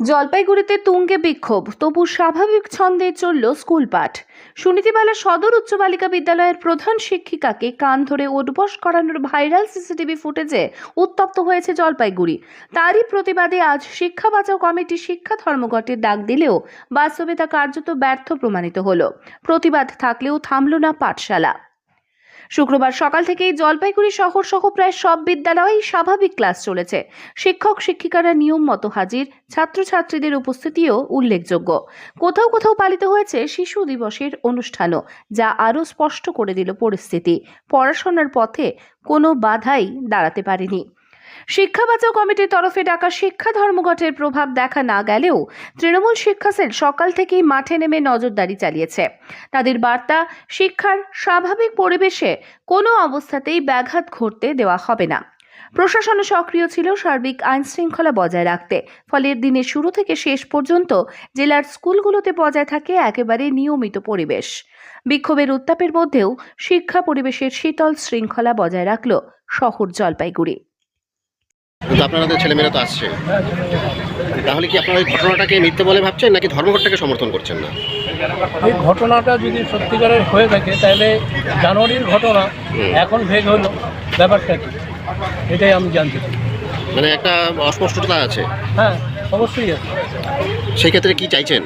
জলপাইগুড়িতে তুঙ্গে বিক্ষোভ, তবু স্বাভাবিক ছন্দে চলল স্কুল পাঠ। সুনীতিবালা সদর উচ্চ বালিকা বিদ্যালয়ের প্রধান শিক্ষিকাকে কান ধরে উঠবস করানোর ভাইরাল সিসিটিভি ফুটেজে উত্তপ্ত হয়েছে জলপাইগুড়ি। তারই প্রতিবাদে আজ শিক্ষা বাঁচাও কমিটি শিক্ষা ধর্মঘটের ডাক দিলেও বাস্তবে তা কার্যত ব্যর্থ প্রমাণিত হল। প্রতিবাদ থাকলেও থামল না পাঠশালা। শুক্রবার সকাল থেকেই জলপাইগুড়ি শহর সহ প্রায় সব বিদ্যালয়েই স্বাভাবিক ক্লাস চলেছে। শিক্ষক, শিক্ষিকারা নিয়ম মতো হাজির, ছাত্রছাত্রীদের উপস্থিতিও উল্লেখযোগ্য। কোথাও কোথাও পালিত হয়েছে শিশু দিবসের অনুষ্ঠানও, যা আরও স্পষ্ট করে দিল পরিস্থিতি। পড়াশোনার পথে কোনো বাধাই দাঁড়াতে পারেনি। শিক্ষা বাঁচাও কমিটির তরফে ডাকা শিক্ষা ধর্মঘটের প্রভাব দেখা না গেলেও তৃণমূল শিক্ষা সেল সকাল থেকেই মাঠে নেমে নজরদারি চালিয়েছে। তাদের বার্তা, শিক্ষার স্বাভাবিক পরিবেশে কোনো অবস্থাতেই ব্যাঘাত ঘটতে দেওয়া হবে না। প্রশাসনও সক্রিয় ছিল সার্বিক আইন শৃঙ্খলা বজায় রাখতে, ফলে দিনের শুরু থেকে শেষ পর্যন্ত জেলার স্কুলগুলোতে বজায় থাকে একেবারে নিয়মিত পরিবেশ। বিক্ষোভের উত্তাপের মধ্যেও শিক্ষা পরিবেশের শীতল শৃঙ্খলা বজায় রাখল শহর জলপাইগুড়ি। কিন্তু আপনাদের ছেলেমেয়েরা তো আসছে। তাহলে কি আপনারা ওই ঘটনাটাকে মিথ্যে বলে ভাবছেন নাকি ধর্মঘটটাকে সমর্থন করছেন না? এই ঘটনাটা যদি সত্যিকারের হয়ে থাকে তাহলে জানুয়ারির ঘটনা এখন ভেগ হলো। ব্যাপারটা কি? এটাই আমি জানতে চাই। মানে একটা অস্পষ্টতা আছে। হ্যাঁ অবশ্যই আছে। সেই ক্ষেত্রে কি চাইছেন?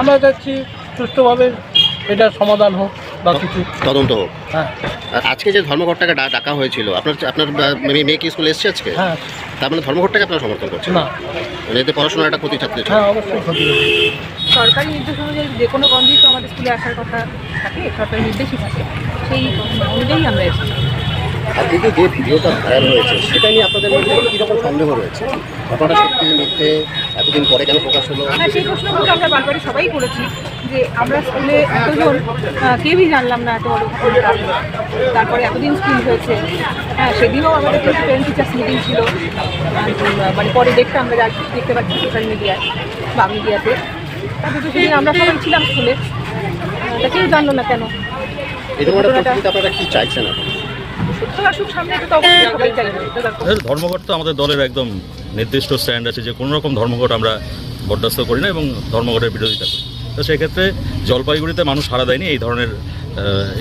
আমরা চাচ্ছি সুষ্ঠুভাবে এটা সমাধান হোক। বা কিছু? তদন্ত হোক। হ্যাঁ। আর আজকে যে ধর্মঘটটাকে ডা- ডাকা হয়েছিল আপনার আপনার আহ, মেয়ে মেয়ে কি স্কুলে এসছে আজকে? হ্যাঁ। তার মানে ধর্মঘটটাকে আপনারা সমর্থন করছেন? না। মানে এতে পড়াশোনার একটা ক্ষতি ছাত্রী হ্যাঁ অবশ্যই ক্ষতি হবে। সরকারি নির্দেশ অনুযায়ী যে কোনো বন্ধই তো আমাদের স্কুলে আসার কথা থাকে সরকারি নির্দেশই থাকে। সেই অনুযায়ী আমরা এসেছি। এই যে ভিডিওটা ভাইরাল হয়েছে সেটা নিয়ে আপনাদের মধ্যে কীরকম সন্দেহ রয়েছে? ঘটনাটা সত্যি মিথ্যে এতদিন পরে কেন প্রকাশ হলো? হ্যাঁ সেই প্রশ্নগুলো আমরা বারবারই সবাই করেছি যে আমরা স্কুলে এতজন কেউই জানলাম না এত বড় তারপরে এতদিন স্কুল হয়েছে। হ্যাঁ সেদিনও আমাদের কিন্তু পেরেন্ট টিচার্স মিটিং ছিল। মানে পরে দেখতে আমরা যা দেখতে পাচ্ছি সোশ্যাল মিডিয়ায় বা মিডিয়াতে অথচ সেদিন আমরা সবাই ছিলাম স্কুলে তা কেউ জানলো না কেন? ধরনের পরিস্থিতিতে আপনারা কি চাইছেন এখন? ধর্মঘট তো আমাদের দলের একদম নির্দিষ্ট স্ট্যান্ড আছে যে কোনো রকম ধর্মঘট আমরা বরদাস্ত করি না এবং ধর্মঘটের বিরোধিতা করি। তো সেক্ষেত্রে জলপাইগুড়িতে মানুষ সাড়া দেয়নি এই ধরনের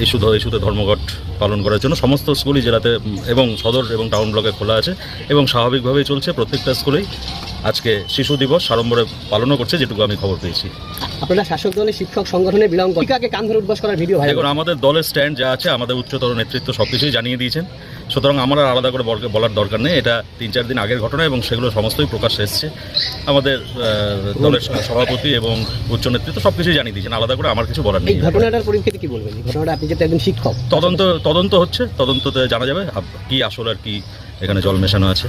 ইস্যু ইস্যুতে ধর্মঘট পালন করার জন্য। সমস্ত স্কুলই জেলাতে এবং সদর এবং টাউন ব্লকে খোলা আছে এবং স্বাভাবিকভাবেই চলছে। প্রত্যেকটা স্কুলেই আজকে শিশু দিবস সাড়ম্বরে পালনও করছে যেটুকু আমি খবর পেয়েছি। আপনারা শাসক দলের শিক্ষক সংগঠনের বিলং শিক্ষাকে কান ধরে উদ্বাস করার ভিডিও ভাইরাল দেখুন আমাদের দলের স্ট্যান্ড যা আছে আমাদের উচ্চতর নেতৃত্ব সব কিছুই জানিয়ে দিয়েছেন। সুতরাং আমার আর আলাদা করে বলার দরকার নেই। এটা তিন চার দিন আগের ঘটনা এবং সেগুলো সমস্তই প্রকাশ এসছে। আমাদের দলের সভাপতি এবং উচ্চ নেতৃত্ব সব কিছুই জানিয়ে দিয়েছেন। আলাদা করে আমার কিছু বলার নেই। ঘটনাটার পরিপ্রেক্ষিতে কি বলবেন? ঘটনাটা আপনি যেহেতু একজন শিক্ষক। তদন্ত তদন্ত হচ্ছে। তদন্ততে জানা যাবে কি আসল আর কি এখানে জল মেশানো আছে।